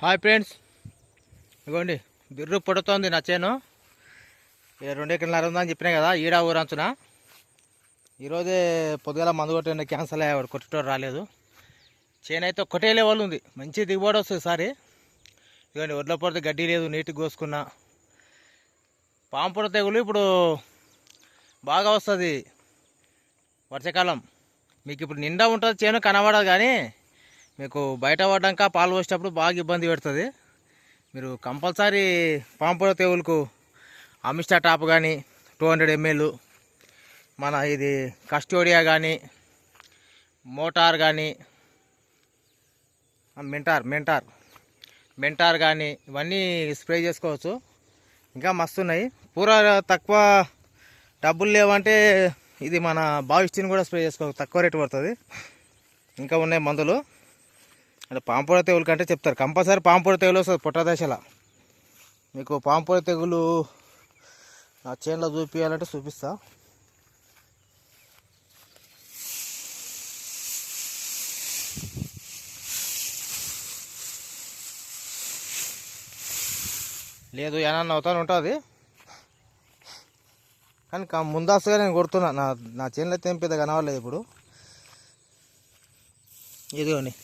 Hi friends. ఇగోండి బిర్రు పుడుతోంది నా చేను. రెండు ఎకరాలు ఉందని చెప్పినా కదా ఈడా ఊరంచున ఈరోజే పొద్దుగల మందు కొట్టిన క్యాన్సల్ అయ్యేవాడు కొట్టేటోడు రాలేదు. చేను అయితే ఒకటే లెవెల్ ఉంది. మంచి దిగుబడి వస్తుంది సారి ఇదిగోండి ఒడ్ల పొడితే గడ్డి లేదు నీట్గా కోసుకున్నా. పాంపుర తెగులు ఇప్పుడు బాగా వస్తుంది. వర్షాకాలం. మీకు ఇప్పుడు నిండా ఉంటుంది చేను కనబడదు కానీ మీకు బయట పడ్డాక పాలు పోసేటప్పుడు బాగా ఇబ్బంది పెడుతుంది. మీరు కంపల్సరీ పాంపుర తెగులకు అమిస్టా టాప్ కానీ టూ హండ్రెడ్ ఎంఎల్ మన ఇది కస్టోడియా కానీ మోటార్ కానీ మెంటార్ మెంటార్ మెంటార్ కానీ ఇవన్నీ స్ప్రే చేసుకోవచ్చు. ఇంకా మస్తున్నాయి పూరా తక్కువ డబ్బులు లేవంటే ఇది మన బావిస్టిన్ కూడా స్ప్రే చేసుకోవచ్చు తక్కువ రేటు పడుతుంది. ఇంకా ఉన్నాయి మందులు. అంటే పాంపొడ తెగులు కంటే చెప్తారు. కంపల్సరీ పాంపొడ తెగులు వస్తుంది పుట్ట దశలో. మీకు పాంపొడ తెగులు నా చేనులో చూపించాలంటే చూపిస్తా. లేదు ఏమన్నా అవుతాను ఉంటుంది. కానీ కా- ముందస్తుగా నేను కొడుతున్నా. నా నా చేనులో అయితే ఏం పెద్ద కనవలేదు ఇప్పుడు. ఇదిగోండి.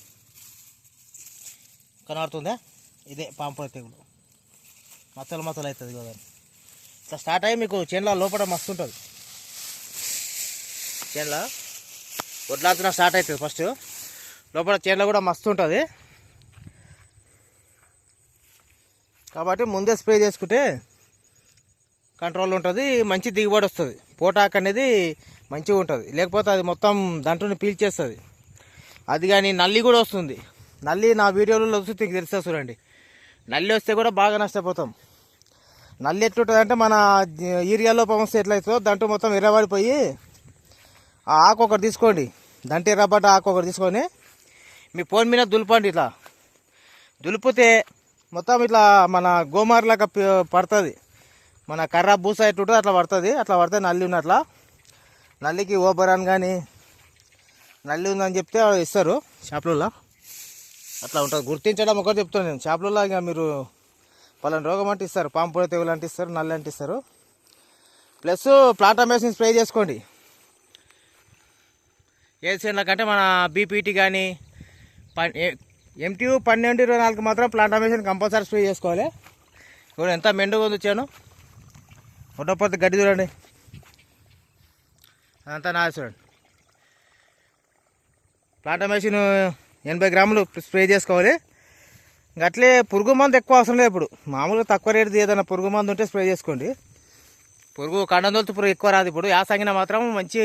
కనబడుతుందా? ఇదే పాంపుల తెగులు. మచ్చలు మచ్చలు అవుతుంది కదా. ఇట్లా స్టార్ట్ అయ్యి మీకు చేనులో లోపల మస్తు ఉంటుంది. చేనులో వడ్లాతున స్టార్ట్ అవుతుంది ఫస్ట్. లోపల చేనులో కూడా మస్తు ఉంటుంది. కాబట్టి ముందే స్ప్రే చేసుకుంటే కంట్రోల్ ఉంటుంది మంచి దిగుబడి వస్తుంది. పోటాక్ అనేది మంచిగా ఉంటుంది. లేకపోతే అది మొత్తం దాంట్లో పీల్చేస్తుంది. అది కానీ నల్లి కూడా వస్తుంది. నల్లి నా వీడియోలలో వస్తే మీకు తెలుస్తా చూడండి. నల్లి వస్తే కూడా బాగా నష్టపోతాం. నల్లి ఎట్లుంటుందంటే మన ఏరియాలో పంపిస్తే ఎట్లయితుందో దంటు మొత్తం ఎర్రబడిపోయి ఆ ఆకు ఒకటి తీసుకోండి. దంటి ఎర్రబడ్డ ఆకు ఒకటి తీసుకొని మీ ఫోన్ మీద దులపండి ఇట్లా. దులిపితే మొత్తం ఇట్లా మన గోమార్లాగా పడుతుంది. మన కర్ర బూస ఎట్లుంటుంది అట్లా పడుతుంది. అట్లా పడితే నల్లి ఉన్నట్లా. నల్లికి ఓబరాన్ కానీ నల్లి ఉందని చెప్తే ఇస్తారు షాపులలో అట్లా ఉంటుంది. గుర్తించడం ఒకటి చెప్తాను నేను. షాపులలో ఇక మీరు పలానా రోగం అంటే ఇస్తారు పాంపుల తెగులు అంటే ఇస్తారు నల్లి అంటే ఇస్తారు ప్లస్ ప్లాటామేషన్ స్ప్రే చేసుకోండి. ఏ కంటే మన బీపీటీ కానీ ఎంటీయూ పన్నెండు ఇరవై నాలుగు మాత్రం ప్లాంటామేషన్ కంపల్సరీ స్ప్రే చేసుకోవాలి. ఇప్పుడు ఎంత మెండుగా ఉంది వచ్చాను ఉండకపోతే గడ్డి చూడండి. అదంతా నాది చూడండి. మెషిన్ ఎనభై గ్రాములు స్ప్రే చేసుకోవాలి. ఇంకా అట్లే పురుగు మందు ఎక్కువ అవసరం లేదు ఇప్పుడు. మామూలుగా తక్కువ రేటుది ఏదైనా పురుగు మందు ఉంటే స్ప్రే చేసుకోండి. పురుగు కండందొలుతు పురుగు ఎక్కువ రాదు ఇప్పుడు. యాసంగిన మాత్రం మంచి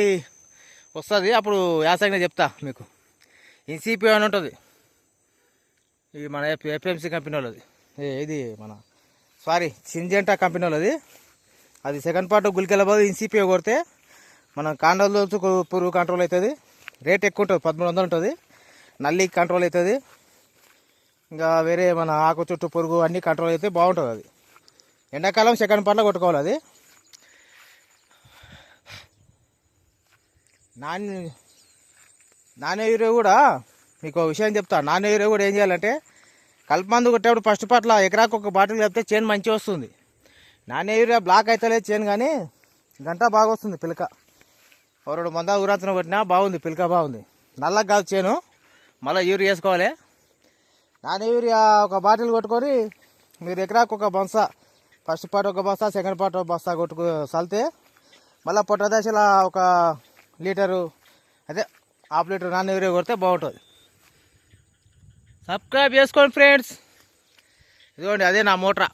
వస్తుంది. అప్పుడు యాసంగిన చెప్తా మీకు. ఎన్సీపీ అని ఉంటుంది. ఇది మన ఎఫ్ఎంసీ కంపెనీ వాళ్ళది. ఇది మన సారీ సింజెంటా కంపెనీ వాళ్ళది. అది సెకండ్ పార్ట్ గుల్కెళ్ళబోదు ఇన్సీపీ కొడితే మనం కాండలు పురుగు కంట్రోల్ అవుతుంది. రేట్ ఎక్కువ ఉంటుంది. పదమూడు వందలు ఉంటుంది. నల్లి కంట్రోల్ అవుతుంది. ఇంకా వేరే మన ఆకు చుట్టూ పురుగు అన్నీ కంట్రోల్ అయితే బాగుంటుంది అది. ఎండాకాలం సెకండ్ పండ్లో కొట్టుకోవాలి అది. నాన్ నాన్ యూరియా కూడా మీకు ఒక విషయం చెప్తా. నాన్ యూరియా కూడా ఏం చేయాలంటే కల్పమందు కొట్టేప్పుడు ఫస్ట్ పట్ల ఎకరాకు ఒక బాటిల్ చెప్తే చేను మంచిగా వస్తుంది. నాన్ యూరియా బ్లాక్ అవుతలేదు చేను కానీ గంట బాగా వస్తుంది పిలక. ఓ రెండు మంద ఊరాతన కొట్టినా బాగుంది పిలక బాగుంది. నల్లగా కాదు చేను మళ్ళీ యూరియా వేసుకోవాలి? నాణ్య యూరియా ఒక బాటిల్ కొట్టుకొని మీరు ఎకరాకు ఒక బొంస ఫస్ట్ పార్ట్ ఒక బస్తా సెకండ్ పార్ట్ ఒక బస్తా కొట్టుకు చల్లితే మళ్ళీ పొట్ట దశలో ఒక లీటరు అదే హాఫ్ లీటర్ నాన్న యూరియా కొడితే బాగుంటుంది. సబ్స్క్రైబ్ చేసుకోండి ఫ్రెండ్స్. ఇదిగోండి అదే నా మోటరా.